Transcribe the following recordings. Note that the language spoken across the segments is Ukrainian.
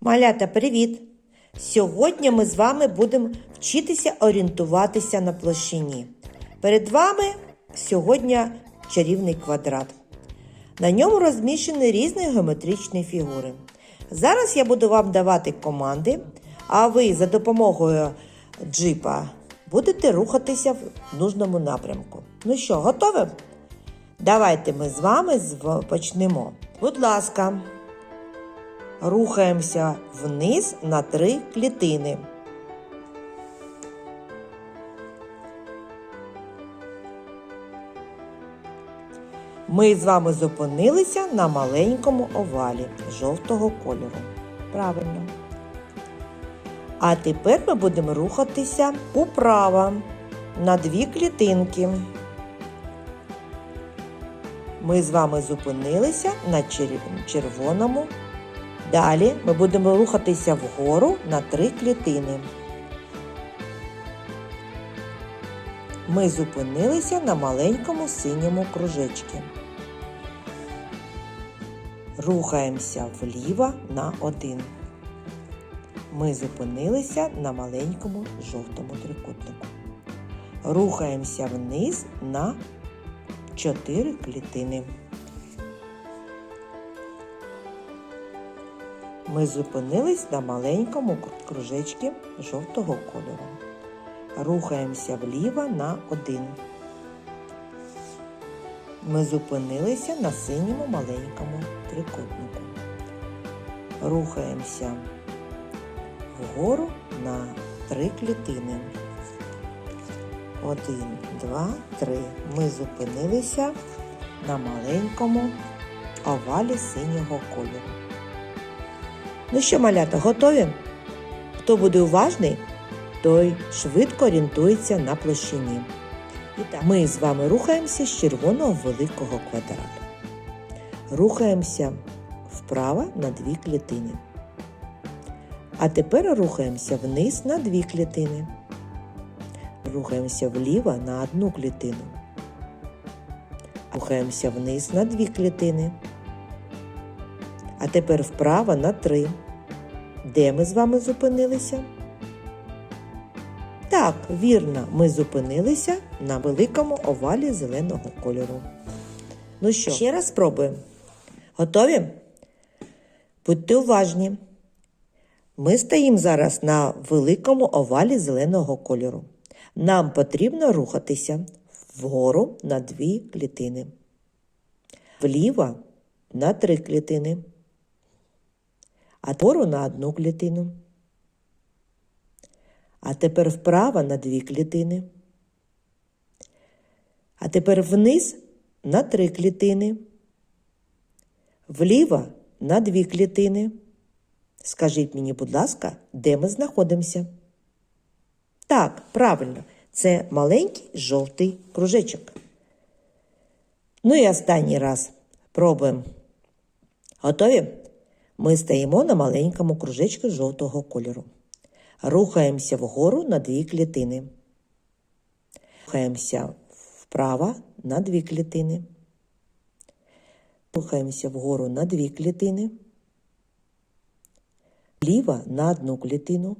Малята, привіт! Сьогодні ми з вами будемо вчитися орієнтуватися на площині. Перед вами сьогодні чарівний квадрат. На ньому розміщені різні геометричні фігури. Зараз я буду вам давати команди, а ви за допомогою джипа будете рухатися в нужному напрямку. Ну що, готові? Давайте ми з вами почнемо. Будь ласка, рухаємося вниз на три клітини. Ми з вами зупинилися на маленькому овалі жовтого кольору. Правильно. А тепер ми будемо рухатися управо на дві клітинки. Ми з вами зупинилися на червоному. Далі ми будемо рухатися вгору на три клітини. Ми зупинилися на маленькому синьому кружечці. Рухаємося вліво на один. Ми зупинилися на маленькому жовтому трикутнику. Рухаємося вниз на 4 клітини. Ми зупинились на маленькому кружечці жовтого кольору. Рухаємося вліво на один. Ми зупинилися на синьому маленькому трикутнику. Рухаємося вгору на три клітини. Один, два, три. Ми зупинилися на маленькому овалі синього кольору. Ну що, малята, готові? Хто буде уважний, той швидко орієнтується на площині. І так, ми з вами рухаємося з червоного великого квадрату. Рухаємося вправо на дві клітини. А тепер рухаємося вниз на дві клітини. Рухаємося вліво на одну клітину. Рухаємося вниз на дві клітини. А тепер вправо на три. Де ми з вами зупинилися? Так, вірно, ми зупинилися на великому овалі зеленого кольору. Ну що, ще раз спробуємо. Готові? Будьте уважні. Ми стоїмо зараз на великому овалі зеленого кольору. Нам потрібно рухатися вгору на дві клітини, вліво на три клітини, а вгору на одну клітину. А тепер вправо на дві клітини. А тепер вниз на три клітини. Вліво на дві клітини. Скажіть мені, будь ласка, де ми знаходимося? Так, правильно, це маленький жовтий кружечок. Ну і останній раз пробуємо. Готові? Ми стоїмо на маленькому кружечку жовтого кольору. Рухаємося вгору на дві клітини. Рухаємося вправо на дві клітини. Рухаємося вгору на дві клітини. Вліво на одну клітину.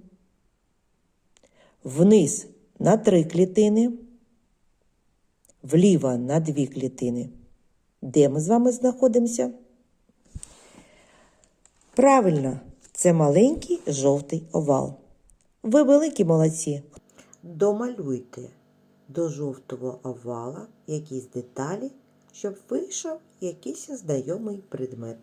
Вниз на три клітини. Вліво на дві клітини. Де ми з вами знаходимося? Правильно, це маленький жовтий овал. Ви великі молодці. Домалюйте до жовтого овала якісь деталі, щоб вийшов якийсь знайомий предмет.